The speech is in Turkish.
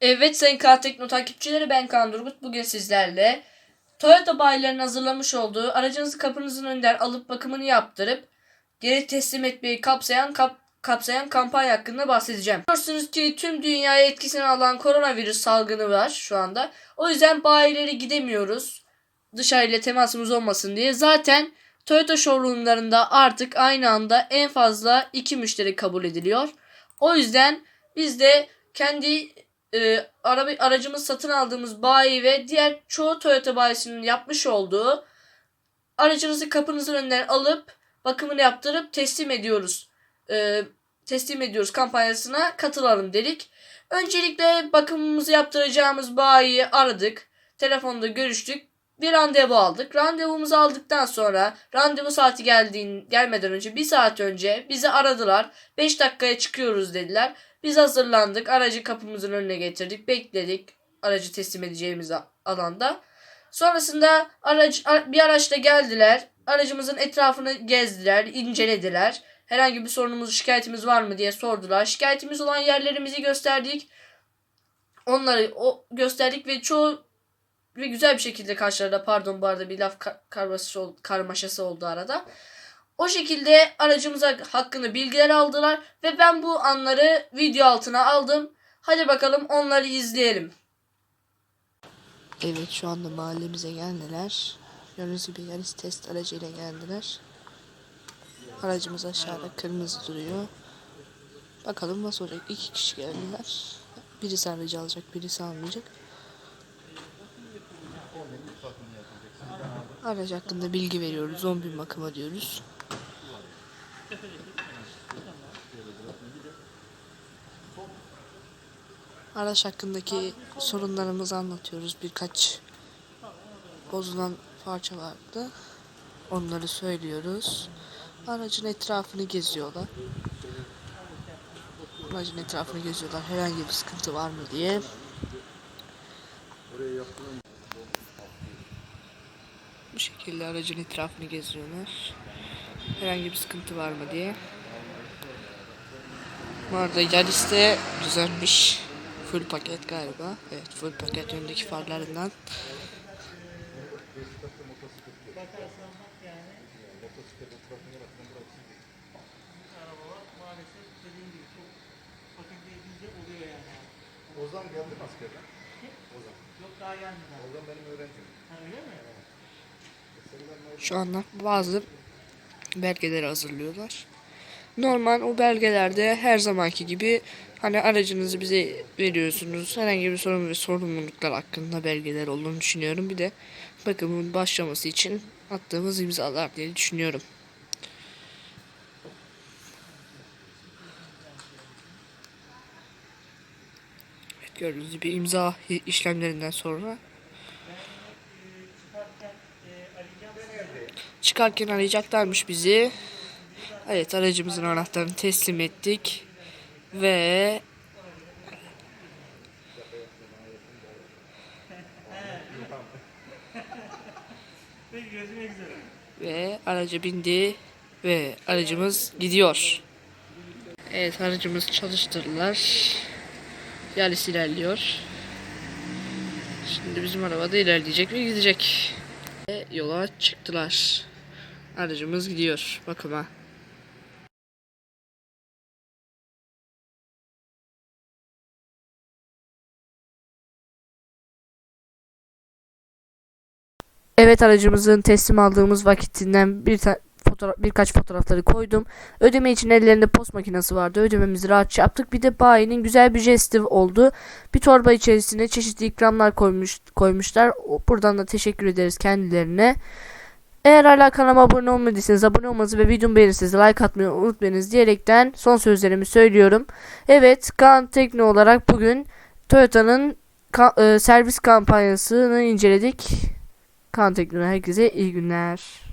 Evet Sayın K Tekno takipçileri ben Kaan Durgut. Bugün sizlerle Toyota bayilerinin hazırlamış olduğu aracınızı kapınızın önünden alıp bakımını yaptırıp geri teslim etmeyi kapsayan kap- kapsayan kampanya hakkında bahsedeceğim. Biliyorsunuz ki tüm dünyaya etkisini alan koronavirüs salgını var şu anda. O yüzden bayilere gidemiyoruz. Dışarıyla temasımız olmasın diye. Zaten Toyota showroomlarında artık aynı anda en fazla iki müşteri kabul ediliyor. O yüzden biz de kendi e, araba, aracımız satın aldığımız bayi ve diğer çoğu Toyota bayisinin yapmış olduğu aracınızı kapınızın önünden alıp bakımını yaptırıp teslim ediyoruz. E, teslim ediyoruz kampanyasına katılalım dedik. Öncelikle bakımımızı yaptıracağımız bayiyi aradık. Telefonda görüştük. Bir randevu aldık. Randevumuzu aldıktan sonra randevu saati geldiğin gelmeden önce bir saat önce bizi aradılar. 5 dakikaya çıkıyoruz dediler. Biz hazırlandık. Aracı kapımızın önüne getirdik. Bekledik. Aracı teslim edeceğimiz alanda. Sonrasında araç bir araçla geldiler. Aracımızın etrafını gezdiler, incelediler. Herhangi bir sorunumuz, şikayetimiz var mı diye sordular. Şikayetimiz olan yerlerimizi gösterdik. Onları o gösterdik ve çoğu ve güzel bir şekilde karşılarında pardon bu arada bir laf ka- karmaşası, ol- karmaşası oldu arada. O şekilde aracımıza hakkında bilgiler aldılar ve ben bu anları video altına aldım. Hadi bakalım onları izleyelim. Evet şu anda mahallemize geldiler. Gördüğünüz gibi Yaris test aracıyla geldiler. Aracımız aşağıda kırmızı duruyor. Bakalım nasıl olacak. İki kişi geldiler. Birisi aracı alacak, birisi almayacak. Araç hakkında bilgi veriyoruz. 10 bin bakıma diyoruz. Araç hakkındaki sorunlarımızı anlatıyoruz. Birkaç bozulan parça vardı. Onları söylüyoruz. Aracın etrafını geziyorlar. Aracın etrafını geziyorlar. Herhangi bir sıkıntı var mı diye. Bu şekilde aracın etrafını geziyorlar. Herhangi bir sıkıntı var mı diye. Bu arada Yaris de düzenmiş. Full paket galiba. Evet full paket öndeki farlarından. Ozan geldi mi askerden? Ozan. Yok daha gelmedi. Ozan benim öğrencim. Şu anda bazı belgeleri hazırlıyorlar. Normal o belgelerde her zamanki gibi hani aracınızı bize veriyorsunuz. Herhangi bir sorun ve sorumluluklar hakkında belgeler olduğunu düşünüyorum. Bir de bakımın başlaması için attığımız imzalar diye düşünüyorum. Evet, gördüğünüz gibi imza işlemlerinden sonra Çıkarken arayacaklarmış bizi. Evet aracımızın anahtarını teslim ettik. Ve ve araca bindi ve aracımız gidiyor. Evet aracımız çalıştırdılar. Yalis ilerliyor. Şimdi bizim araba da ilerleyecek ve gidecek. Ve yola çıktılar. Aracımız gidiyor bakıma. Evet aracımızın teslim aldığımız vakitinden bir fotoğraf, birkaç fotoğrafları koydum. Ödeme için ellerinde post makinesi vardı. Ödememizi rahatça yaptık. Bir de bayinin güzel bir jesti oldu. Bir torba içerisine çeşitli ikramlar koymuş, koymuşlar. Buradan da teşekkür ederiz kendilerine. Eğer hala kanalıma abone olmadıysanız abone olmanızı ve videomu beğenirseniz like atmayı unutmayınız diyerekten son sözlerimi söylüyorum. Evet Kaan Tekno olarak bugün Toyota'nın ka- e, servis kampanyasını inceledik. Kaan Tekno'dan herkese iyi günler.